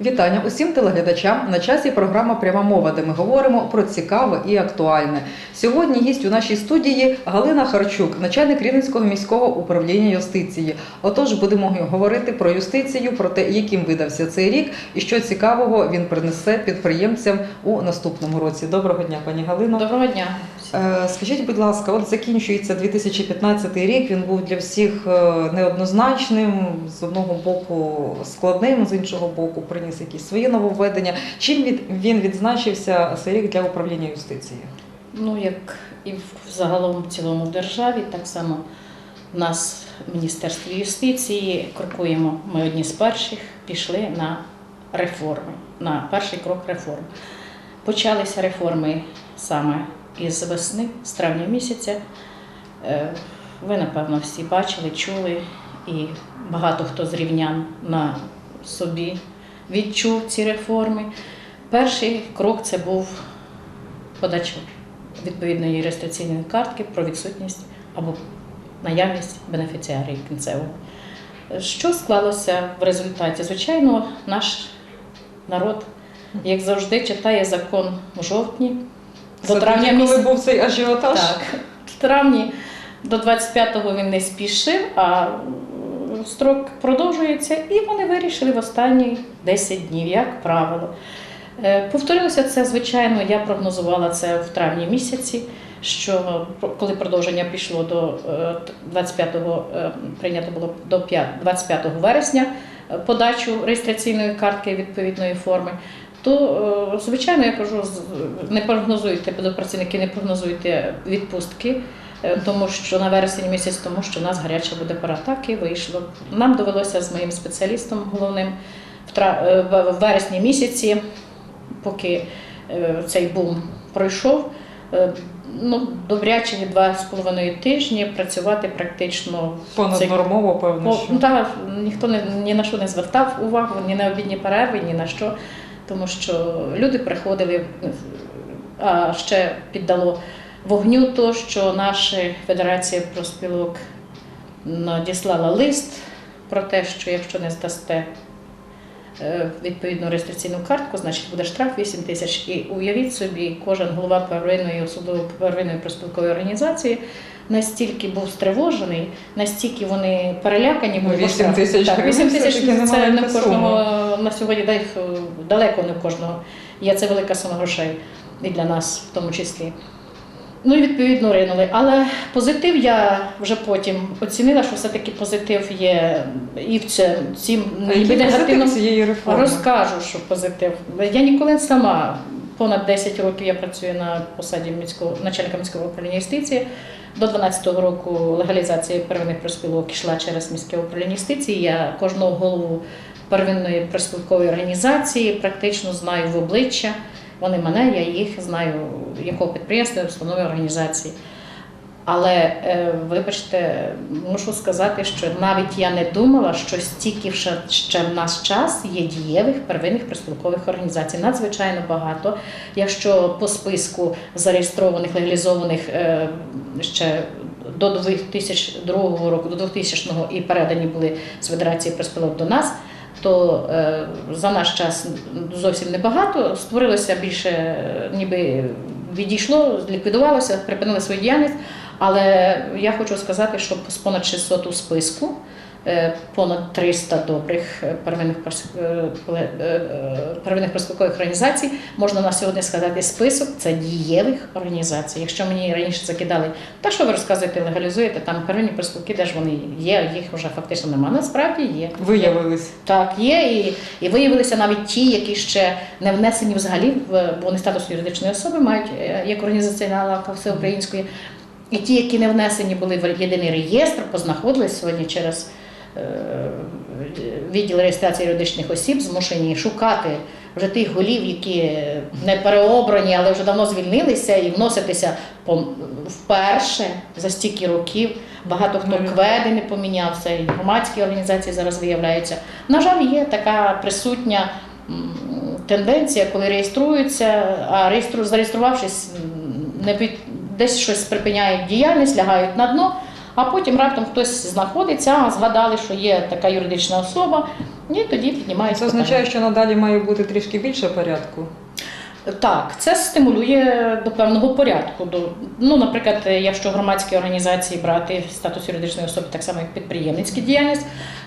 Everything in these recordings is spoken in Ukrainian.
Вітання усім телеглядачам. На часі програма Пряма мова, де ми говоримо про цікаве і актуальне. Сьогодні гість у нашій студії Галина Харчук, начальник Рівненського міського управління юстиції. Отож, будемо говорити про юстицію, про те, яким видався цей рік і що цікавого він принесе підприємцям у наступному році. Доброго дня, пані Галино. Доброго дня. Е, Скажіть, будь ласка, от закінчується 2015 рік. Він був для всіх е, неоднозначним, з одного боку складним, з іншого боку, приніс якісь свої нововведення. Чим від- він відзначився цей рік для управління юстиції? Ну, як і в загалом в цілому в державі, так само в нас в Міністерстві юстиції крокуємо. Ми одні з перших пішли на реформи, на перший крок реформ. Почалися реформи саме із весни, з травня місяця. Е, Ви, напевно, всі бачили, чули, і багато хто з рівнян на собі відчув ці реформи. Перший крок це був подача відповідної реєстраційної картки про відсутність або наявність бенефіціарії кінцевого. Що склалося в результаті? Звичайно, наш народ, як завжди, читає закон у жовтні. До травня тоді, коли місяця. був цей ажіотаж. Так, в травні до 25-го він не спішив, а м, строк продовжується, і вони вирішили в останні 10 днів, як правило. Е, Повторилося це, звичайно, я прогнозувала це в травні місяці, що про- коли продовження пішло до е, т- 25-го, е, прийнято було до 5 25 вересня е, подачу реєстраційної картки відповідної форми, то, е, звичайно, я кажу, не прогнозуйте, працівники, не прогнозуйте відпустки, е, тому що на вересень місяць, тому що у нас гаряча буде пора. Так і вийшло. Нам довелося з моїм спеціалістом головним в е, вересні місяці, поки цей бум пройшов. Ну, добряче два з половиною тижні працювати практично Понаднормово, певно, що. ну, та, ніхто не, ні на що не звертав увагу, ні на обідні перерви, ні на що. Тому що люди приходили, а ще піддало вогню то, що наша Федерація проспілок надіслала лист про те, що якщо не здасте е, відповідну реєстраційну картку, значить буде штраф 8 тисяч. І уявіть собі, кожен голова первинної особливо первинної проспілкової організації настільки був стривожений, настільки вони перелякані Ну, були. бо 8 тисяч Так, 8 тисяч це не в кожного на сьогодні, дай е, далеко не в кожного. Є це велика сума грошей і для нас в тому числі. Ну і відповідно ринули. Але позитив я вже потім оцінила, що все-таки позитив є і в цім ніби негативно. цієї реформи? Розкажу, що позитив. Я ніколи сама понад 10 років я працюю на посаді міського начальника міського управління юстиції. До 12-го року легалізація первинних проспілок йшла через міське управління юстиції. Я кожного голову первинної проспілкової організації практично знаю в обличчя. Вони мене, я їх знаю, якого підприємства, установи організації. Але е, вибачте, мушу сказати, що навіть я не думала, що стільки ще, в наш час є дієвих первинних приспілкових організацій. Надзвичайно багато. Якщо по списку зареєстрованих, легалізованих е, ще до 2002 року, до 2000-го і передані були з Федерації приспілок до нас. То е, за наш час зовсім небагато. Створилося більше, ніби відійшло, ліквідувалося, припинили свою діяльність. Але я хочу сказати, що з понад 600 у списку, е, понад 300 добрих е, первинних е, первинних проспілкових організацій, можна на сьогодні сказати список це дієвих організацій. Якщо мені раніше закидали, та що ви розказуєте, легалізуєте, там первинні проспілки, де ж вони є, їх вже фактично немає. Насправді є. Виявились. Так, є, і, і виявилися навіть ті, які ще не внесені взагалі, бо вони статус юридичної особи мають як організаційна лавка всеукраїнської. І ті, які не внесені були в єдиний реєстр, познаходились сьогодні через е, відділ реєстрації юридичних осіб, змушені шукати вже тих голів, які не переобрані, але вже давно звільнилися, і вноситися вперше за стільки років. Багато хто Ну, кведи не помінявся, і громадські організації зараз виявляються. На жаль, є така присутня тенденція, коли реєструються, а реєстру, зареєструвавшись, не під, десь щось припиняють діяльність, лягають на дно, а потім раптом хтось знаходиться, згадали, що є така юридична особа, Ні, тоді піднімають. Це означає, що надалі має бути трішки більше порядку. Так, це стимулює до певного порядку. До, ну, наприклад, якщо громадські організації брати статус юридичної особи, так само як підприємницька діяльність,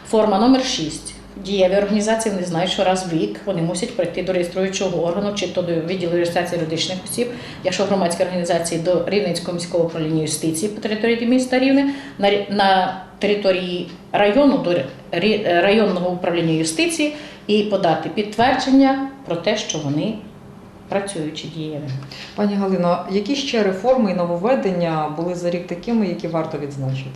форма номер 6. Дієві організації вони знають, що раз в рік вони мусять прийти до реєструючого органу чи то до відділу реєстрації юридичних осіб. Якщо громадські організації до Рівненського міського управління юстиції по території міста Рівне, на, території району до районного управління юстиції і подати підтвердження про те, що вони працюючі дієві. Пані Галино, які ще реформи і нововведення були за рік такими, які варто відзначити?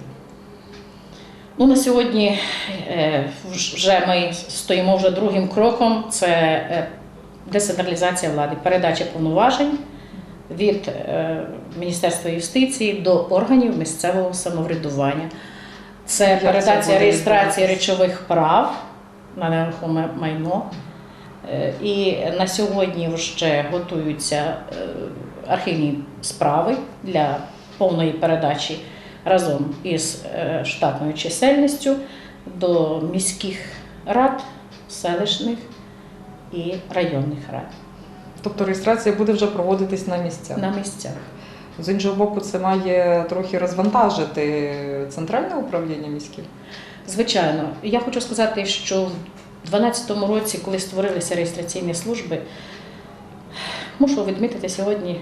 Ну, на сьогодні е, вже ми стоїмо вже другим кроком. Це е, децентралізація влади, передача повноважень від е, Міністерства юстиції до органів місцевого самоврядування. Це передача реєстрації речових прав на нерухоме майно. І на сьогодні вже готуються архівні справи для повної передачі разом із е, штатною чисельністю до міських рад, селищних і районних рад Тобто реєстрація буде вже проводитись на місцях. на місцях. З іншого боку, це має трохи розвантажити центральне управління міське. Звичайно, я хочу сказати, що в 2012 році, коли створилися реєстраційні служби, мушу відмітити сьогодні,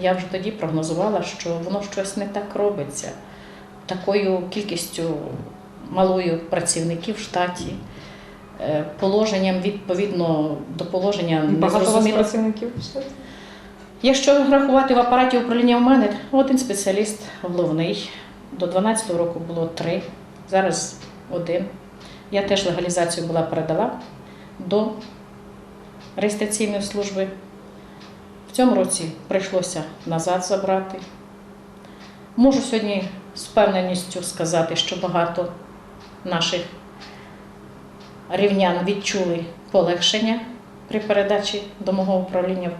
я вже тоді прогнозувала, що воно щось не так робиться. Такою кількістю малою працівників в штаті, е, положенням відповідно до положення незрозуміло. працівників в штаті? Якщо рахувати в апараті управління в мене, один спеціаліст головний. До 12-го року було три, зараз один. Я теж легалізацію була передала до реєстраційної служби. В цьому році прийшлося назад забрати. Можу сьогодні з впевненістю сказати, що багато наших рівнян відчули полегшення при передачі до мого управління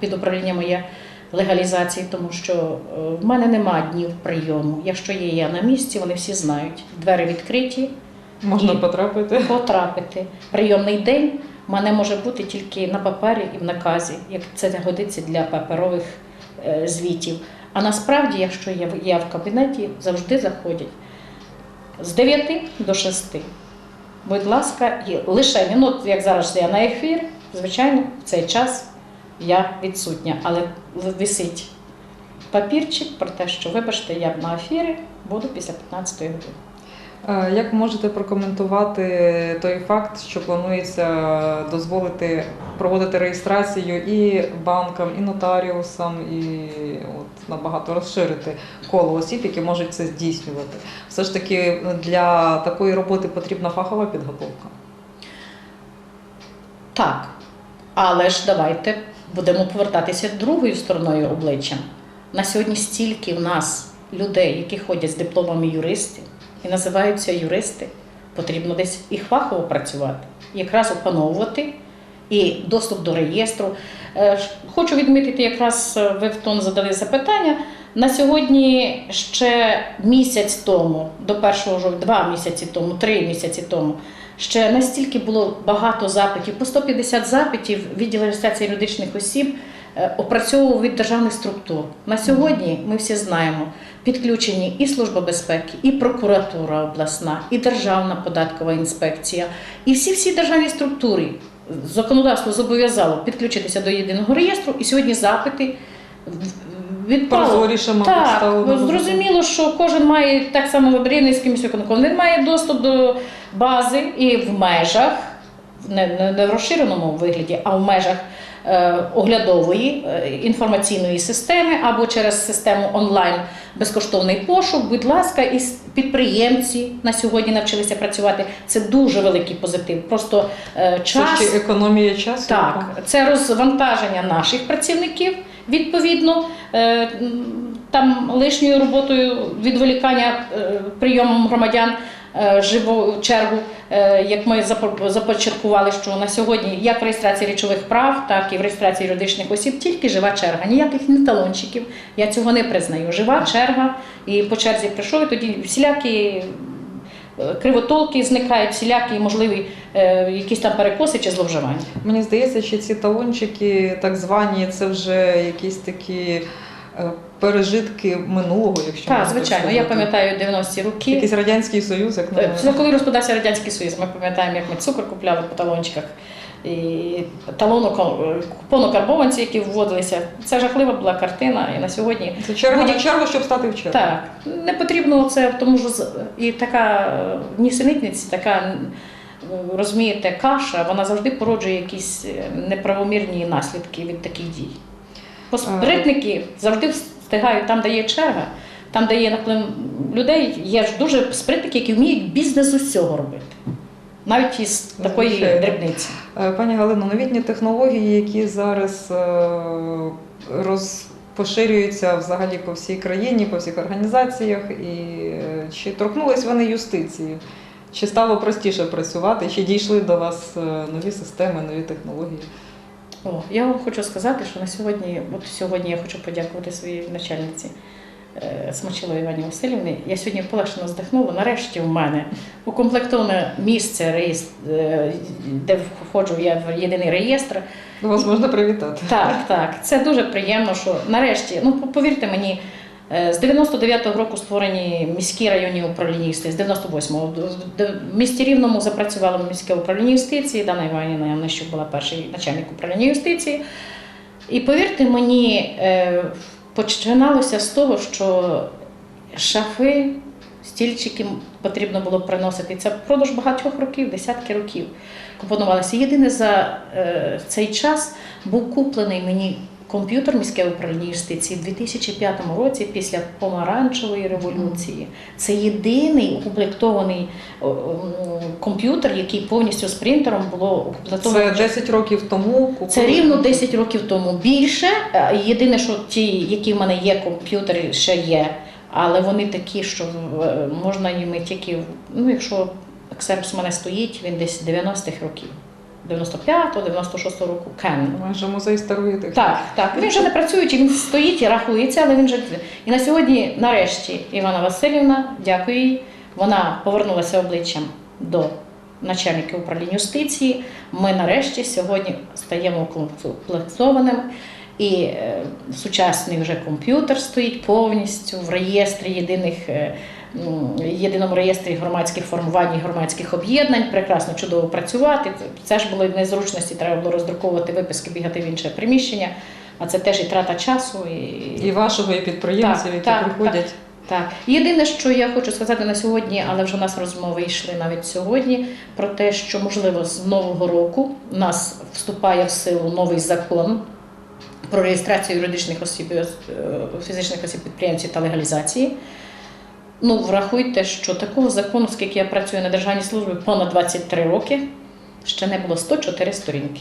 під, управління моє легалізації, тому що е, в мене нема днів прийому. Якщо є я на місці, вони всі знають. Двері відкриті, Можна І- потрапити. потрапити. Прийомний день в мене може бути тільки на папері і в наказі, як це не годиться для паперових е, звітів. А насправді, якщо я, в- кабінеті, завжди заходять з 9 до 6. Будь ласка, лише ну, як зараз я на ефір, звичайно, в цей час я відсутня, але висить папірчик про те, що вибачте, я на ефірі буду після 15 години. Е, Як можете прокоментувати той факт, що планується дозволити проводити реєстрацію і банкам, і нотаріусам, і от набагато розширити коло осіб, які можуть це здійснювати? Все ж таки для такої роботи потрібна фахова підготовка. Так, але ж давайте будемо повертатися другою стороною обличчя. На сьогодні стільки в нас людей, які ходять з дипломами юристів і називаються юристи, потрібно десь і фахово працювати, якраз опановувати і доступ до реєстру. Е, Хочу відмітити, якраз е, ви в тон задали запитання. На сьогодні ще місяць тому, до 1 жовтня, два місяці тому, три місяці тому, ще настільки було багато запитів, по 150 запитів відділ реєстрації юридичних осіб е, опрацьовував від державних структур. На сьогодні ми всі знаємо, підключені і Служба безпеки, і прокуратура обласна, і Державна податкова інспекція, і всі всі державні структури. Законодавство зобов'язало підключитися до єдиного реєстру, і сьогодні запити. Прозоріше, Так, зрозуміло, що кожен має так само в Рівненський міськвиконком, він має доступ до бази і в межах, не, в розширеному вигляді, а в межах оглядової е, інформаційної системи або через систему онлайн безкоштовний пошук. Будь ласка, і підприємці на сьогодні навчилися працювати. Це дуже великий позитив. Просто е, Це ще економія часу. Так, це розвантаження наших працівників відповідно. е, Там лишньою роботою відволікання е, прийомом громадян е, живу чергу, е, як ми запо- започаткували, що на сьогодні як в реєстрації речових прав, так і в реєстрації юридичних осіб тільки жива черга, ніяких не талончиків. Я цього не признаю. Жива черга, і по черзі прийшов, і тоді всілякі е, кривотолки зникають, всілякі можливі е, якісь там перекоси чи зловживання. Мені здається, що ці талончики, так звані, це вже якісь такі е, пережитки минулого, якщо Так, можна звичайно, я пам'ятаю 90-ті роки. Якийсь радянський союз, як на Е. Це коли розпадався Радянський Союз. Ми пам'ятаємо, як ми цукор купляли по талончиках. І талону купону-карбованці, які вводилися. Це жахлива була картина. І на сьогодні Це черга на чергу, щоб стати в чергу. так не потрібно це, тому що і така е, нісенітниця, така е, розумієте, каша, вона завжди породжує якісь е, неправомірні наслідки від таких дій. Бо спритники завжди встигають там, де є черга, там, де є наплив людей, є ж дуже спритники, які вміють бізнес з усього робити. Навіть із такої Звичайно. дрібниці. Е, Пані Галино, новітні технології, які зараз е, роз... поширюються взагалі по всій країні, по всіх організаціях, і е, чи торкнулись вони юстиції? Чи стало простіше працювати? Чи дійшли до вас нові системи, нові технології? О, я вам хочу сказати, що на сьогодні, от сьогодні я хочу подякувати своїй начальниці е, Смачиловій Івані Васильівні. Я сьогодні полегшено здихнула. Нарешті в мене укомплектоване місце, реєстр, е, де входжу я в єдиний реєстр. Вас можна привітати. Так, так. Це дуже приємно, що нарешті, ну повірте мені, з 99-го року створені міські районні управління юстиції, з 98-го. Д- д- В місті Рівному запрацювало міське управління юстиції. Дана Іванівна Янищук була перший начальник управління юстиції. І повірте мені, е, починалося з того, що шафи, стільчики потрібно було приносити. Це впродовж багатьох років, десятки років компонувалися. Єдине за е, цей час був куплений мені комп'ютер міське управління юстиції у 2005 році після помаранчевої революції. Це єдиний укомплектований комп'ютер, який повністю з принтером було укомплектований. Це 10 років тому. купили. Це рівно 10 років тому більше. Е, Єдине, що ті, які в мене є комп'ютери, ще є, але вони такі, що е, можна їми тільки, ну якщо Xerox в мене стоїть, він десь 90-х років. 95-го, 96-го року Canon. Майже музей старої техніки. Так, так. Він вже не працюючий, він стоїть і рахується, але він вже. І на сьогодні, нарешті, Івана Васильівна, дякую їй. Вона повернулася обличчям до начальника управління юстиції. Ми нарешті сьогодні стаємо комплектованими. І е, сучасний вже комп'ютер стоїть повністю в реєстрі єдиних. Єдиному реєстрі громадських формувань і громадських об'єднань прекрасно чудово працювати. Це ж були незручності, треба було роздруковувати виписки, бігати в інше приміщення. А це теж і трата часу. І, І вашого, і підприємців, Так, які так, приходять. так, єдине, що я хочу сказати на сьогодні, але вже в нас розмови йшли навіть сьогодні, про те, що можливо з нового року у нас вступає в силу новий закон про реєстрацію юридичних осіб, е, фізичних осіб підприємців та легалізації. Ну, врахуйте, що такого закону, скільки я працюю на державній службі понад 23 роки, ще не було 104 сторінки.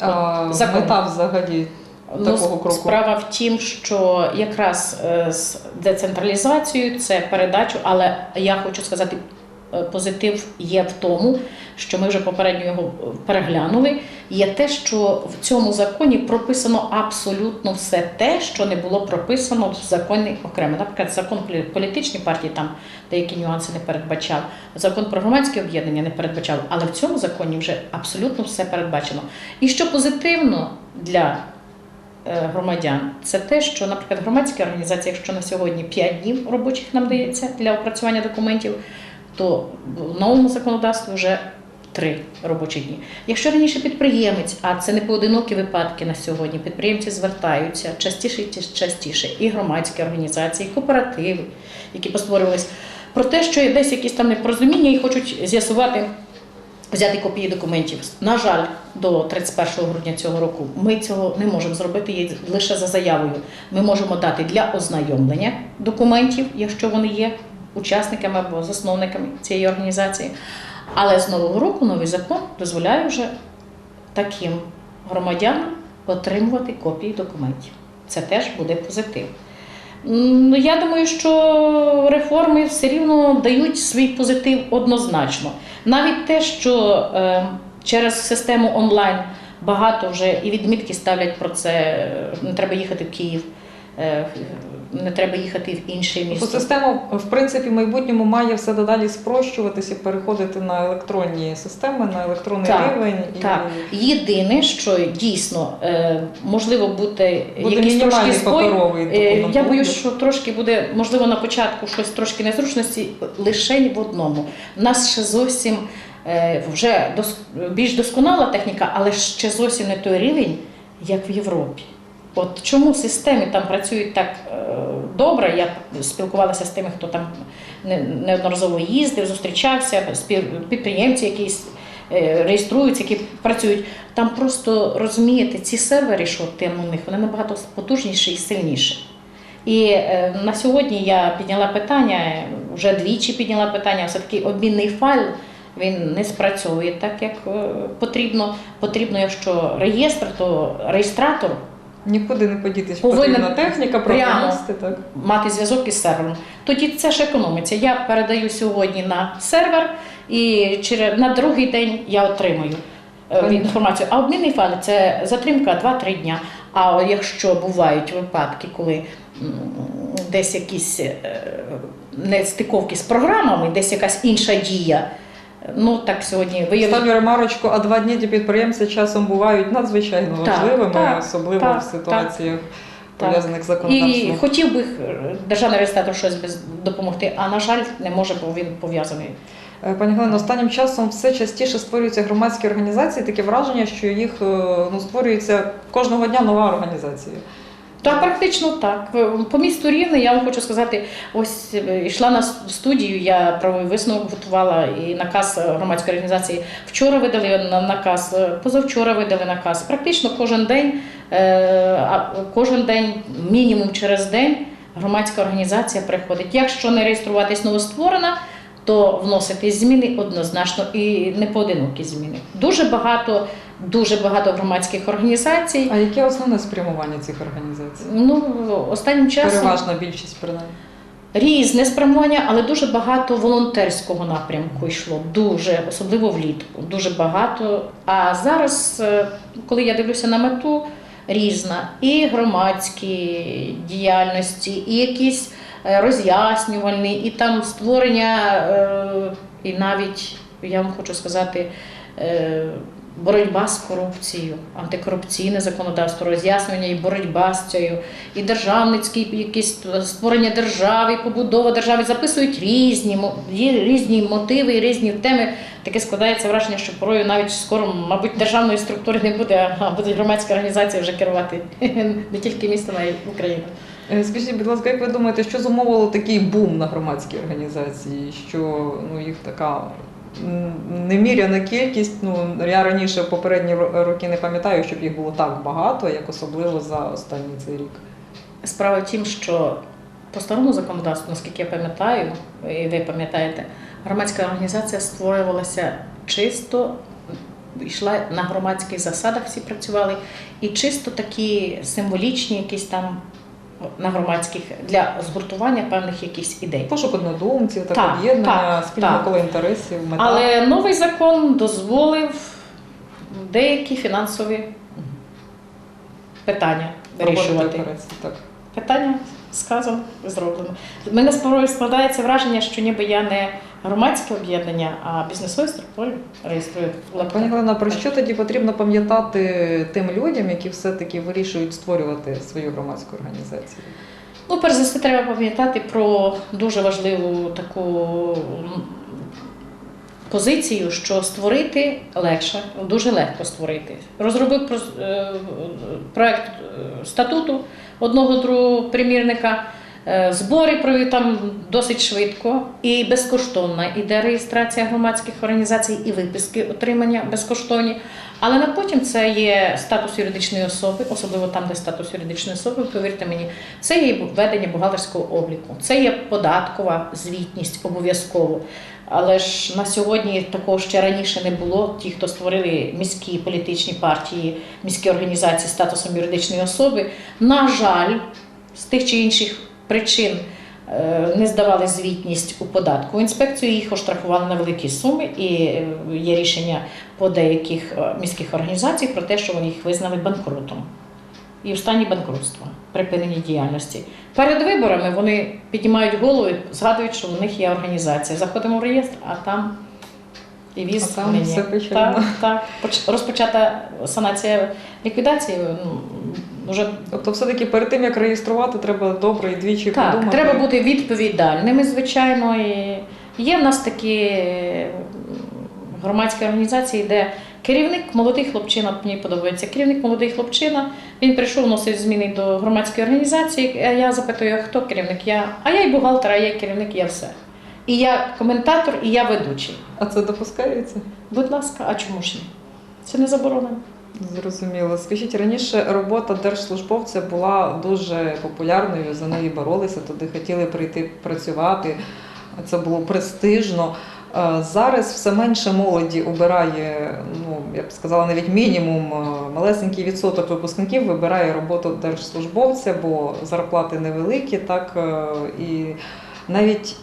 А Закон. мета взагалі Ну, кроку. Справа в тім, що якраз е, з децентралізацією це передачу, але я хочу сказати, позитив є в тому, що ми вже попередньо його переглянули. Є те, що в цьому законі прописано абсолютно все те, що не було прописано в законі окремо. Наприклад, закон полі- політичні партії там деякі нюанси не передбачав, закон про громадське об'єднання не передбачав, але в цьому законі вже абсолютно все передбачено. І що позитивно для е, громадян, це те, що, наприклад, громадські організації, якщо на сьогодні 5 днів робочих нам дається для опрацювання документів, то в новому законодавстві вже 3 робочі дні. Якщо раніше підприємець, а це не поодинокі випадки на сьогодні, підприємці звертаються частіше і частіше, і громадські організації, і кооперативи, які постворювалися, про те, що десь якісь там непорозуміння і хочуть з'ясувати взяти копії документів. На жаль, до 31 грудня цього року ми цього не можемо зробити лише за заявою. Ми можемо дати для ознайомлення документів, якщо вони є учасниками або засновниками цієї організації. Але з нового року новий закон дозволяє вже таким громадянам отримувати копії документів. Це теж буде позитив. Ну, я думаю, що реформи все рівно дають свій позитив однозначно. Навіть те, що е, через систему онлайн багато вже і відмітки ставлять про це, не треба їхати в Київ. Е, не треба їхати в інше місто. система, в принципі, в майбутньому має все додалі спрощуватися, переходити на електронні системи, на електронний Так, рівень. І єдине, що дійсно е, можливо бути Буде якийсь трошки спой. Е. Я боюсь, що трошки буде, можливо, на початку щось трошки незручності, лише в одному. У нас ще зовсім вже дос- більш досконала техніка, але ще зовсім не той рівень, як в Європі. От чому системи там працюють так е, добре? Я спілкувалася з тими, хто там неодноразово їздив, зустрічався, підприємці якісь е, реєструються, які працюють. Там просто розумієте, ці сервери, що там у них, вони набагато потужніші і сильніші. І е, на сьогодні я підняла питання, вже двічі підняла питання, все-таки обмінний файл він не спрацьовує так, як е, потрібно. Потрібно, якщо реєстр, то реєстратор Нікуди не подітись, Повинен потрібна техніка, програмісти, так. мати зв'язок із сервером. Тоді це ж економиться. Я передаю сьогодні на сервер, і на другий день я отримую е, інформацію. А обмінний файл це затримка 2-3 дня. А якщо бувають випадки, коли десь якісь е, нестиковки з програмами, десь якась інша дія. Ну так сьогодні виявили. Ставлю ремарочку, а два дні для підприємця часом бувають надзвичайно важливими, так, особливо так, в ситуаціях так. пов'язаних з І хотів би е, державний реєстратор щось допомогти, а на жаль, не може, бо він пов'язаний. Е, Пані Галино, останнім часом все частіше створюються громадські організації. Таке враження, що їх е, ну, створюється кожного дня нова організація. Так, практично так. По місту Рівне я вам хочу сказати, ось е, йшла на студію, я правовий висновок готувала і наказ громадської організації. Вчора видали наказ, е, позавчора видали наказ. Практично кожен день, е, кожен день, мінімум через день, громадська організація приходить. Якщо не реєструватись новостворена, то вносити зміни однозначно і не поодинокі зміни. Дуже багато, дуже багато громадських організацій. А яке основне спрямування цих організацій? Ну, останнім часом Переважна більшість принаймні. різне спрямування, але дуже багато волонтерського напрямку йшло. Дуже, особливо влітку. Дуже багато. А зараз, е, коли я дивлюся на мету, різна і громадські діяльності, і якісь е, роз'яснювальні, і там створення, е, і навіть я вам хочу сказати. Боротьба з корупцією, антикорупційне законодавство, роз'яснення і боротьба з цією, і державницькі якісь створення держави, побудова держави записують різні є різні мотиви і різні теми. Таке складається враження, що порою навіть скоро, мабуть, державної структури не буде, а будуть громадські організації вже керувати не тільки містом, а й Україною. Е, Скажіть, будь ласка, як ви думаєте, що зумовило такий бум на громадські організації? Що ну, їх така неміряна кількість? Ну, я раніше попередні роки не пам'ятаю, щоб їх було так багато, як особливо за останній цей рік. Справа в тім, що по старому законодавству, наскільки я пам'ятаю, і ви пам'ятаєте, громадська організація створювалася чисто, йшла на громадських засадах, всі працювали, і чисто такі символічні, якісь там на громадських для згуртування певних якихось ідей. Пошук однодумців, так, Так, об'єднання, спільно коло інтересів, мета. Але новий закон дозволив деякі фінансові питання вирішувати. Так. Питання сказано, зроблено. Мене складається враження, що ніби я не громадське об'єднання, а бізнесові структури реєструю. в. Пані Галина, про що тоді потрібно пам'ятати тим людям, які все-таки вирішують створювати свою громадську організацію? Ну, перш за все, треба пам'ятати про дуже важливу таку позицію, що створити легше, дуже легко створити. Розробив е, проект е, статуту одного другого примірника. Е, Збори провів там досить швидко і безкоштовна іде реєстрація громадських організацій і виписки отримання безкоштовні. Але на потім це є статус юридичної особи, особливо там, де статус юридичної особи, повірте мені, це є ведення бухгалтерського обліку, це є податкова звітність обов'язково. Але ж на сьогодні такого ще раніше не було. Ті, хто створили міські політичні партії, міські організації статусом юридичної особи, на жаль, з тих чи інших причин е, не здавали звітність у податкову інспекцію, їх оштрафували на великі суми, і е, є рішення по деяких е, міських організацій про те, що вони їх визнали банкрутом. і в стані банкрутства, припинення діяльності. Перед виборами вони піднімають голову, і згадують, що у них є організація. Заходимо в реєстр, а там і віз А там мені. все. Так, так. Розпочата санація ліквідації. Вже Тобто, все-таки перед тим, як реєструвати, треба добре і двічі так, подумати. треба бути відповідальними, звичайно. І є в нас такі громадські організації, де керівник молодий хлопчина, мені подобається, керівник молодий хлопчина, він прийшов, носить зміни до громадської організації. а Я запитую, хто керівник? Я, а я і бухгалтер, а я і керівник, я все. І я коментатор, і я ведучий. А це допускається? Будь ласка, а чому ж ні? Це не заборонено. Зрозуміло. Скажіть, раніше робота держслужбовця була дуже популярною, за неї боролися, туди хотіли прийти працювати. Це було престижно. Е, Зараз все менше молоді обирає, ну я б сказала, навіть мінімум е, малесенький відсоток випускників вибирає роботу держслужбовця, бо зарплати невеликі, так е, і навіть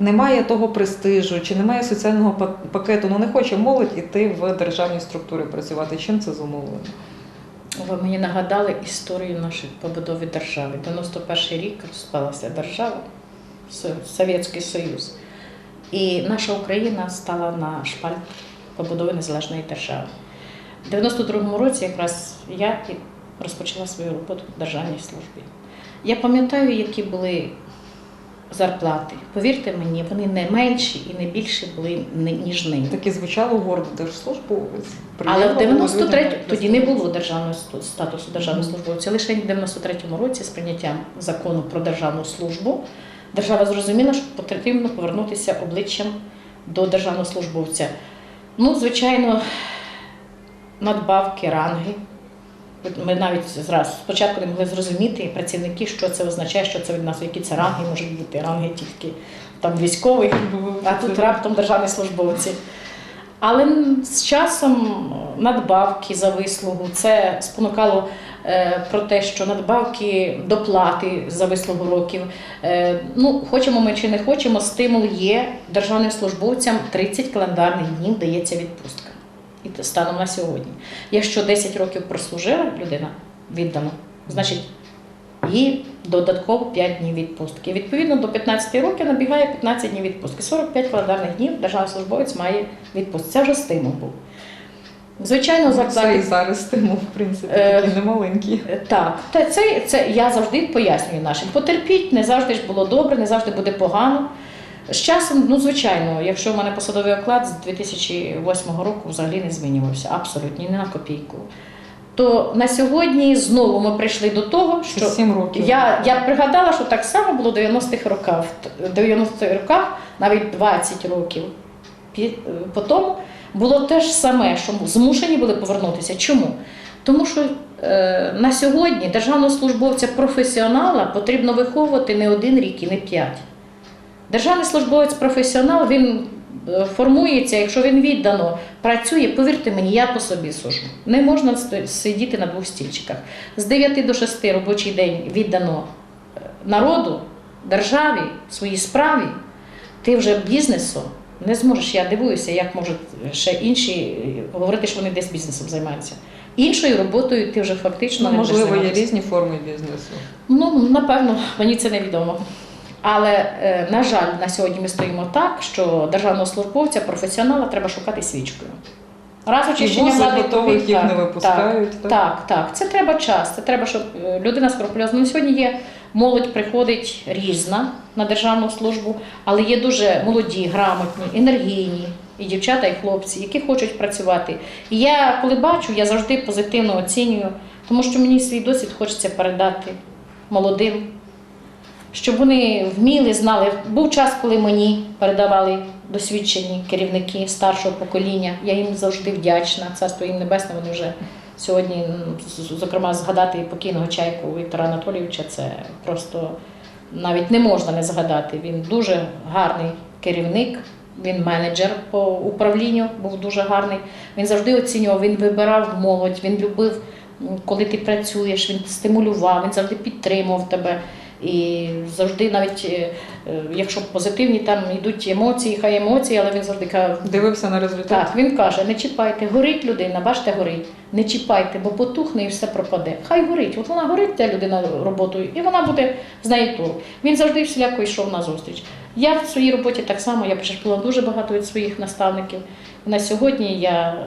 немає того престижу, чи немає соціального па- пакету. Ну не хоче молодь іти в державні структури працювати. Чим це зумовлено? Ви мені нагадали історію нашої побудови держави. 91 рік розпалася держава, Со- Совєтський Союз. І наша Україна стала на шпаль побудови незалежної держави. У 92-му році якраз я розпочала свою роботу в державній службі. Я пам'ятаю, які були зарплати. Повірте мені, вони не менші і не більші були ніж нині. Так і звучало гордо держслужбовець. Але в 93 людям тоді не було державного статусу державного службовця. Лише в 93-му році з прийняттям закону про державну службу держава зрозуміла, що потрібно повернутися обличчям до державного службовця. Ну, звичайно, надбавки, ранги. Ми навіть зразу спочатку не могли зрозуміти працівники, що це означає, що це від нас, які це ранги можуть бути. Ранги тільки там військових, а тут раптом державні службовці. Але з часом надбавки за вислугу це спонукало е, про те, що надбавки доплати за вислугу років. Е, ну, хочемо ми чи не хочемо, стимул є державним службовцям 30 календарних днів дається відпустка. І станом на сьогодні. Якщо 10 років прослужила людина віддано, значить їй додатково 5 днів відпустки. Відповідно, до 15 років набігає 15 днів відпустки. 45 календарних днів державний службовець має відпустку. Це вже стимул був. Звичайно, за Це і зараз стимул, в принципі, Е, такий немаленький. Е, Так, та це, це я завжди пояснюю нашим. Потерпіть, не завжди ж було добре, не завжди буде погано. З часом, ну звичайно, якщо в мене посадовий оклад з 2008 року взагалі не змінювався, абсолютно ні на копійку. То на сьогодні знову ми прийшли до того, Що що 7 років. я, я пригадала, що так само було в 90-х роках. В 90-х роках, навіть 20 років пі- по тому, було те ж саме, що змушені були повернутися. Чому? Тому що е, на сьогодні державного службовця професіонала потрібно виховувати не один рік і не п'ять. Державний службовець професіонал він е, формується, якщо він віддано працює, повірте мені, я по собі сужу. Не можна сидіти на двох стільчиках. З 9 до 6 робочий день віддано е, народу, державі, своїй справі, ти вже бізнесу не зможеш. Я дивуюся, як можуть ще інші е, говорити, що вони десь бізнесом займаються. Іншою роботою ти вже фактично Ну, не можливо, є займатися. різні форми бізнесу. Ну, напевно, мені це невідомо. Але, е, на жаль, на сьогодні ми стоїмо так, що державного службовця, професіонала треба шукати свічкою. Раз очищення влади готових їх не випускають. Так, так, так. Це треба час. Це треба, щоб е, людина скрупульозна. Ну, Сьогодні є молодь приходить різна на державну службу, але є дуже молоді, грамотні, енергійні і дівчата, і хлопці, які хочуть працювати. І я, коли бачу, я завжди позитивно оцінюю, тому що мені свій досвід хочеться передати молодим, щоб вони вміли, знали. Був час, коли мені передавали досвідчені керівники старшого покоління. Я їм завжди вдячна. Царство їм небесне, вони вже сьогодні, зокрема, згадати покійного чайку Віктора Анатолійовича, це просто навіть не можна не згадати. Він дуже гарний керівник. Він менеджер по управлінню, був дуже гарний. Він завжди оцінював, він вибирав молодь, він любив, коли ти працюєш, він стимулював, він завжди підтримував тебе. І завжди, навіть е, е, якщо позитивні там йдуть емоції, хай емоції, але він завжди каже, Дивився на результат. так, він каже: не чіпайте, горить людина, бачите, горить. Не чіпайте, бо потухне і все пропаде. Хай горить. От вона горить, та людина роботою, і вона буде з нею толк. Він завжди всіляко йшов на зустріч. Я в своїй роботі так само, я почерпнула дуже багато від своїх наставників. На сьогодні я е,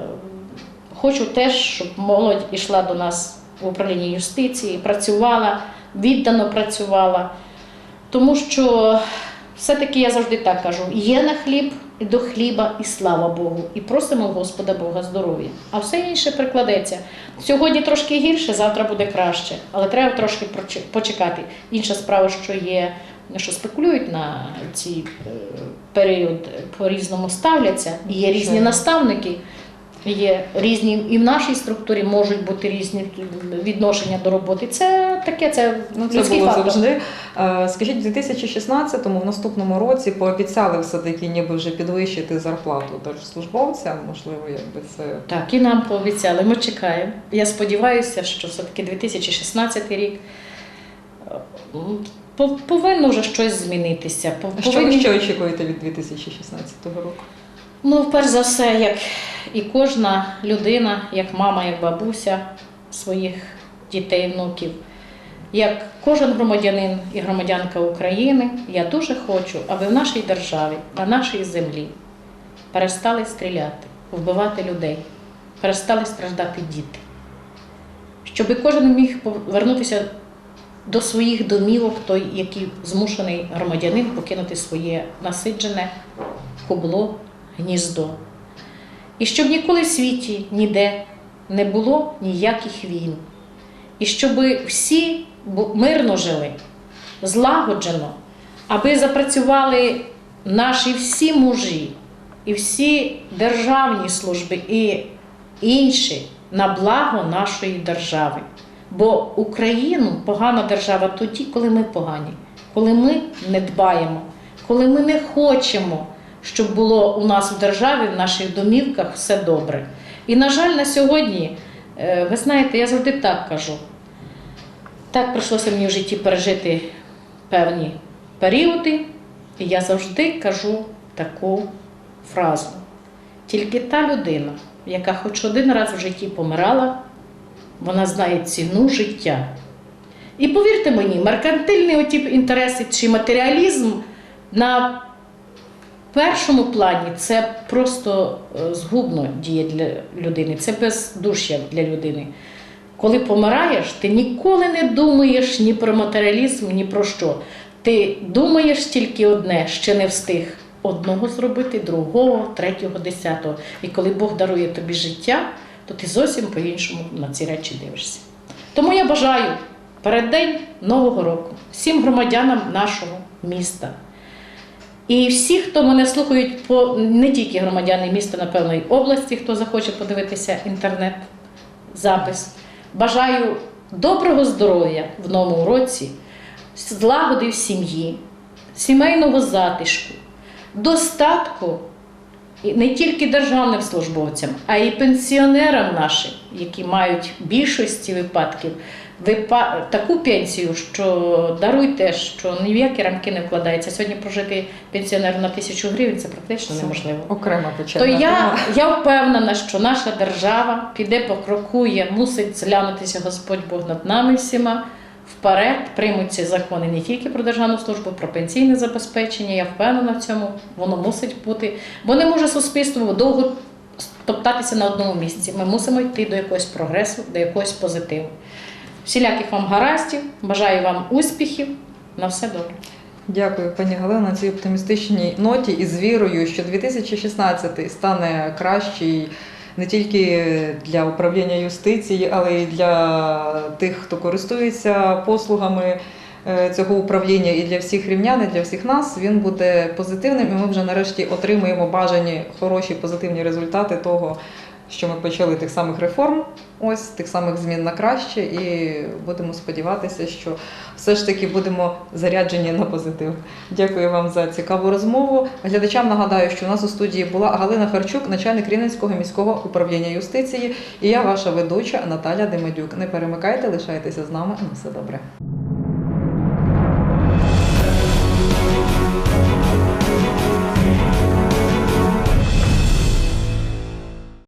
хочу теж, щоб молодь йшла до нас в управлінні юстиції, працювала, віддано працювала. Тому що все-таки я завжди так кажу: є на хліб і до хліба, і слава Богу. І просимо Господа Бога здоров'я. А все інше прикладеться. Сьогодні трошки гірше, завтра буде краще, але треба трошки почекати. Інша справа, що є, що спекулюють на цей період, по-різному ставляться. Є різні наставники. Є різні і в нашій структурі можуть бути різні відношення до роботи. Це таке, це Ну, це людський було фактор. завжди. Е, Скажіть, в 2016-му, в наступному році, пообіцяли все-таки ніби вже підвищити зарплату держслужбовцям, можливо, якби це Так, і нам пообіцяли. Ми чекаємо. Я сподіваюся, що все-таки 2016 рік е, повинно вже щось змінитися. По- Що ви повинні- ще очікуєте від 2016 року? Ну, перш за все, як і кожна людина, як мама, як бабуся своїх дітей, внуків, як кожен громадянин і громадянка України, я дуже хочу, аби в нашій державі, на нашій землі перестали стріляти, вбивати людей, перестали страждати діти. Щоб кожен міг повернутися до своїх домівок, той, який змушений громадянин покинути своє насиджене кубло, гніздо. І щоб ніколи в світі ніде не було ніяких війн. І щоб всі мирно жили, злагоджено, аби запрацювали наші всі мужі і всі державні служби і інші на благо нашої держави. Бо Україну погана держава тоді, коли ми погані, коли ми не дбаємо, коли ми не хочемо, щоб було у нас в державі, в наших домівках все добре. І, на жаль, на сьогодні, е, ви знаєте, я завжди так кажу. Так прийшлося мені в житті пережити певні періоди, і я завжди кажу таку фразу. Тільки та людина, яка хоч один раз в житті помирала, вона знає ціну життя. І повірте мені, меркантильні оті інтереси чи матеріалізм на першому плані це просто е, згубно діє для людини, це бездушя для людини. Коли помираєш, ти ніколи не думаєш ні про матеріалізм, ні про що. Ти думаєш тільки одне, ще не встиг одного зробити, другого, третього, десятого. І коли Бог дарує тобі життя, то ти зовсім по-іншому на ці речі дивишся. Тому я бажаю переддень Нового року всім громадянам нашого міста. І всі, хто мене слухають, по не тільки громадяни міста, напевно, і області, хто захоче подивитися інтернет-запис. Бажаю доброго здоров'я в новому році, злагоди в сім'ї, сімейного затишку, достатку не тільки державним службовцям, а й пенсіонерам нашим, які мають в більшості випадків випа- таку пенсію, що даруйте, що ні в які рамки не вкладається. Сьогодні прожити пенсіонеру на тисячу гривень це практично неможливо. окрема То я, я впевнена, що наша держава піде покрокує, мусить зглянутися Господь Бог над нами всіма. Вперед приймуть ці закони не тільки про державну службу, про пенсійне забезпечення. Я впевнена в цьому, воно мусить бути. Бо не може суспільство довго топтатися на одному місці. Ми мусимо йти до якогось прогресу, до якогось позитиву. Всіляких вам гараздів, бажаю вам успіхів. На все добре. Дякую, пані Галина, на цій оптимістичній ноті і з вірою, що 2016 стане кращий не тільки для управління юстиції, але й для тих, хто користується послугами е, цього управління, і для всіх рівнян, і для всіх нас. Він буде позитивним, і ми вже нарешті отримуємо бажані хороші позитивні результати того. Що ми почали тих самих реформ, ось тих самих змін на краще, і будемо сподіватися, що все ж таки будемо заряджені на позитив. Дякую вам за цікаву розмову. Глядачам нагадаю, що у нас у студії була Галина Харчук, начальник Рівненського міського управління юстиції, і я, ваша ведуча Наталя Демедюк. Не перемикайте, лишайтеся з нами. На все добре.